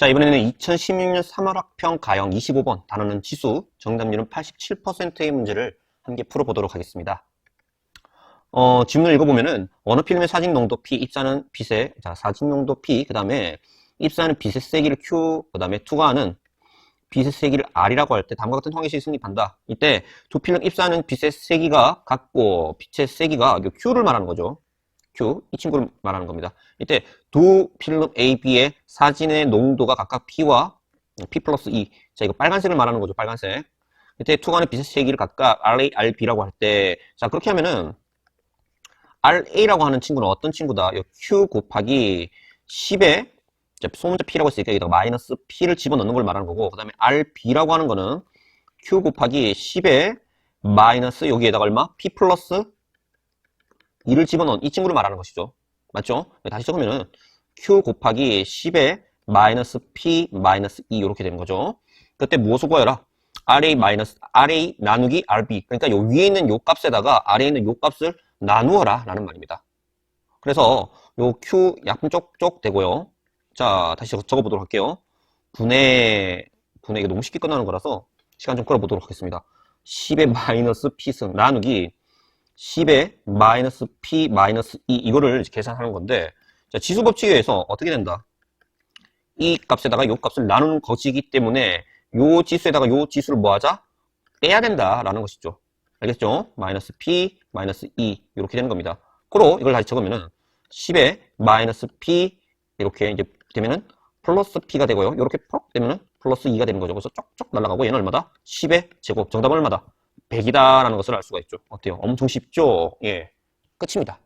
자, 이번에는 2016년 3월 학평 가형 25번 단어는 지수, 정답률은 87%의 문제를 함께 풀어보도록 하겠습니다. 어, 질문을 읽어보면은 어느 필름의 사진 농도 P, 입사는 빛의 자, 사진 농도 P, 그 다음에 입사는 빛의 세기를 Q, 그 다음에 투과하는 빛의 세기를 R이라고 할 때 다음과 같은 형식이 성립한다. 이때 두 필름 입사하는 빛의 세기가 같고 빛의 세기가 Q를 말하는 거죠. Q, 이 친구를 말하는 겁니다. 이때 두 필름 A, B의 사진의 농도가 각각 P와 P 플러스 E. 자, 이거 빨간색을 말하는 거죠. 빨간색. 이때 투과하는 빛의 세기를 각각 RA, RB라고 할 때, 자, 그렇게 하면은 RA라고 하는 친구는 어떤 친구다? 이 Q 곱하기 10에 소문자 P라고 했으니까 여기다가 마이너스 P를 집어넣는 걸 말하는 거고 그 다음에 RB라고 하는 거는 Q 곱하기 10에 마이너스 여기에다가 얼마? P 플러스 2를 집어넣은 이 친구를 말하는 것이죠. 맞죠? 다시 적으면은 Q 곱하기 10에 마이너스 P 마이너스 2 이렇게 되는 거죠. 그때 무엇을 구하여라? RA 마이너스 RA 나누기 RB 그러니까 요 위에 있는 요 값에다가 아래에 있는 요 값을 나누어라 라는 말입니다. 그래서 요 Q 약분 쪽쪽 되고요. 자, 다시 적어 보도록 할게요. 분해, 분해, 이게 너무 쉽게 끝나는 거라서 시간 좀 끌어보도록 하겠습니다. 10의 마이너스 P승 나누기 10의 마이너스 P 마이너스 2 이거를 계산하는 건데 자, 지수 법칙에 의해서 어떻게 된다? 이 값에다가 요 값을 나누는 것이기 때문에 요 지수에다가 요 지수를 뭐 하자? 빼야 된다라는 것이죠. 알겠죠? 마이너스 P 마이너스 2 이렇게 되는 겁니다. 그로 이걸 다시 적으면은 10의 마이너스 P 이렇게 이제 되면은 플러스 P가 되고요. 이렇게 퍽 되면은 플러스 2가 되는 거죠. 그래서 쪽쪽 날아가고 얘는 얼마다? 10의 제곱. 정답은 얼마다? 100이다라는 것을 알 수가 있죠. 어때요? 엄청 쉽죠? 예. 끝입니다.